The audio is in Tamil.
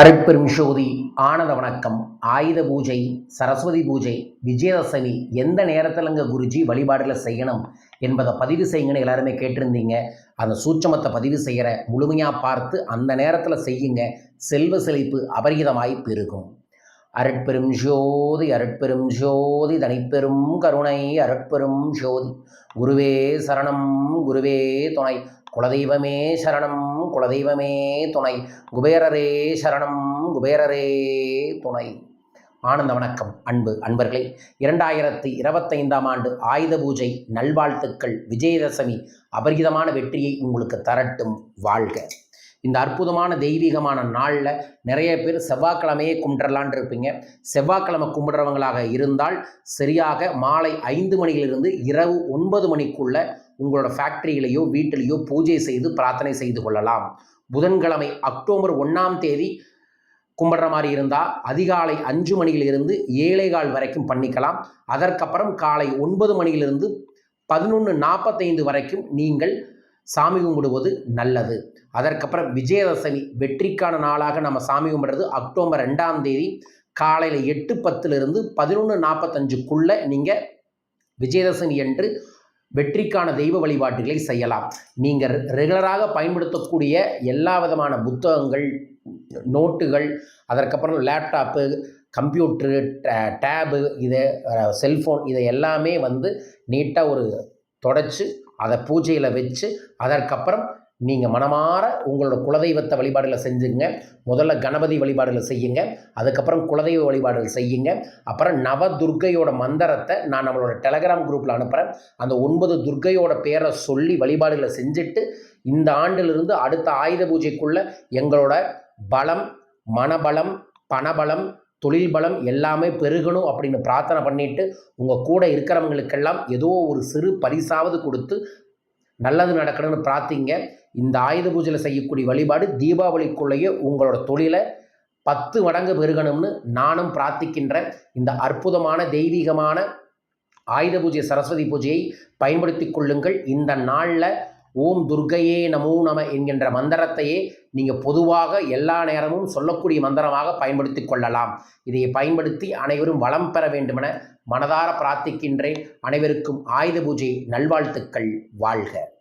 அருட்பெரும் ஜோதி ஆனந்த வணக்கம். ஆயுத பூஜை சரஸ்வதி பூஜை விஜயதசமி எந்த நேரத்திலங்க குருஜி வழிபாடில் செய்யணும் என்பதை பதிவு செய்யுங்கன்னு எல்லாருமே கேட்டிருந்தீங்க. அந்த சூட்சமத்தை பதிவு செய்கிற முழுமையாக பார்த்து அந்த நேரத்தில் செய்யுங்க. செல்வ செழிப்பு அபரிதமாய் பெருகும். அருட்பெரும் ஜோதி அருட்பெரும் ஜோதி தனிப்பெரும் கருணை அருட்பெரும் ஜோதி குருவே சரணம் குருவே துணை. குலதெய்வமே சரணம் குலதெய்வமே துணை. குபேரரே சரணம் குபேரரே துணை. ஆனந்த வணக்கம் அன்பு அன்பர்களே. இரண்டாயிரத்தி இருபத்தைந்தாம் ஆண்டு ஆயுத பூஜை நல்வாழ்த்துக்கள் விஜயதசமி அபரிதமான வெற்றியை உங்களுக்கு தரட்டும் வாழ்க. இந்த அற்புதமான தெய்வீகமான நாளில் நிறைய பேர் செவ்வாய்க்கிழமையே கும்பிட்றலான் இருப்பீங்க. செவ்வாய்க்கிழமை கும்பிட்றவங்களாக இருந்தால் சரியாக மாலை ஐந்து மணியிலிருந்து இரவு ஒன்பது மணிக்குள்ள உங்களோட ஃபேக்ட்ரியிலேயோ வீட்டிலேயோ பூஜை செய்து பிரார்த்தனை செய்து கொள்ளலாம். புதன்கிழமை அக்டோபர் ஒன்றாம் தேதி கும்பிட்ற மாதிரி இருந்தால் அதிகாலை அஞ்சு மணியிலிருந்து ஏழை கால் வரைக்கும் பண்ணிக்கலாம். அதற்கப்புறம் காலை ஒன்பது மணியிலிருந்து பதினொன்று நாற்பத்தைந்து வரைக்கும் நீங்கள் சாமி கும்பிடுவது நல்லது. அதற்கப்புறம் விஜயதசமி வெற்றிக்கான நாளாக நம்ம சாமி கும்பிடுறது அக்டோபர் ரெண்டாம் தேதி. காலையில் எட்டு பத்துலேருந்து பதினொன்று நாற்பத்தஞ்சுக்குள்ளே நீங்கள் விஜயதசமி என்று வெற்றிக்கான தெய்வ வழிபாட்டுகளை செய்யலாம். நீங்கள் ரெகுலராக பயன்படுத்தக்கூடிய எல்லா விதமான புத்தகங்கள் நோட்டுகள் அதற்கப்புறம் லேப்டாப்பு கம்ப்யூட்ரு டேபு இது செல்ஃபோன் இதை எல்லாமே வந்து நீட்டாக ஒரு தொடச்சி அதை பூஜையில் வச்சு அதற்கப்புறம் நீங்கள் மனமாற உங்களோட குலதெய்வத்தை வழிபாடுகளை செஞ்சுங்க. முதல்ல கணபதி வழிபாடுகள் செய்யுங்க. அதுக்கப்புறம் குலதெய்வ வழிபாடுகள் செய்யுங்க. அப்புறம் நவ துர்க்கையோட மந்திரத்தை நான் நம்மளோட டெலகிராம் குரூப்பில் அனுப்புகிறேன் அந்த ஒன்பது துர்க்கையோட பேரை சொல்லி வழிபாடுகளை செஞ்சுட்டு இந்த ஆண்டிலிருந்து அடுத்த ஆயுத பூஜைக்குள்ளே எங்களோட பலம் மனபலம் பணபலம் தொழில் பலம் எல்லாமே பெருகணும் அப்படின்னு பிரார்த்தனை பண்ணிட்டு உங்கள் கூட இருக்கிறவங்களுக்கெல்லாம் ஏதோ ஒரு சிறு பரிசாவது கொடுத்து நல்லது நடக்கணும்னு பிரார்த்திங்க. இந்த ஆயுத பூஜையில் செய்யக்கூடிய வழிபாடு தீபாவளிக்குள்ளேயே உங்களோட தொழிலை பத்து மடங்கு பெருகணும்னு நானும் பிரார்த்திக்கின்றேன். இந்த அற்புதமான தெய்வீகமான ஆயுத பூஜை சரஸ்வதி பூஜையை பயன்படுத்தி கொள்ளுங்கள். இந்த நாளில் ஓம் துர்கையே நமோ நம என்கின்ற மந்திரத்தையே நீங்கள் பொதுவாக எல்லா நேரமும் சொல்லக்கூடிய மந்திரமாக பயன்படுத்தி கொள்ளலாம். இதை பயன்படுத்தி அனைவரும் வளம் பெற வேண்டுமென மனதார பிரார்த்திக்கின்றேன். அனைவருக்கும் ஆயுத பூஜை நல்வாழ்த்துக்கள் வாழ்க.